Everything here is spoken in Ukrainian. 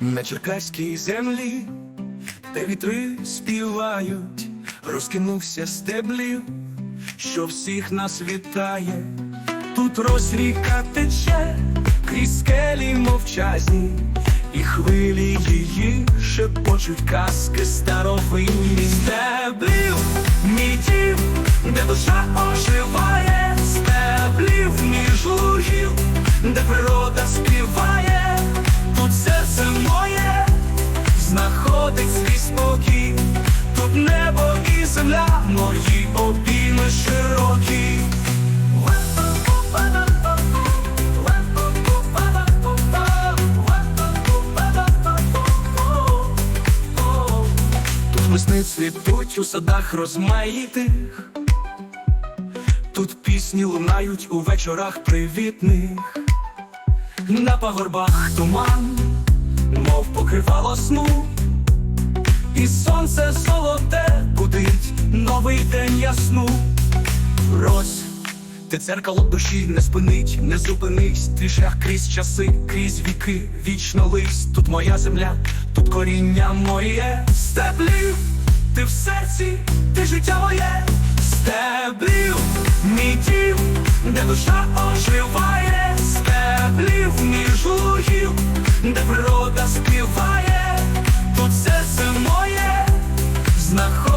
на черкаській землі, де вітри співають, розкинувся стеблів, що всіх нас вітає. Тут росріка тече, крізь скелі мовчазні, і хвилі її шепочуть казки старовинні стеблів, мітів, де душа знаходить свій спокій, тут небо і земля, мої обійми широкі. Тут весни цвітуть у садах розмаїтих, тут пісні лунають у вечорах привітних, на пагорбах туман, мов покривало сну, і сонце золоте будить новий день ясну. Рось, ти дзеркало душі не спинить, не зупинись, твій шлях крізь часи, крізь віки, вічно лист, тут моя земля, тут коріння моє, стеблів, ти в серці, ти життя моє, стеблів, мій дім, де душа співає,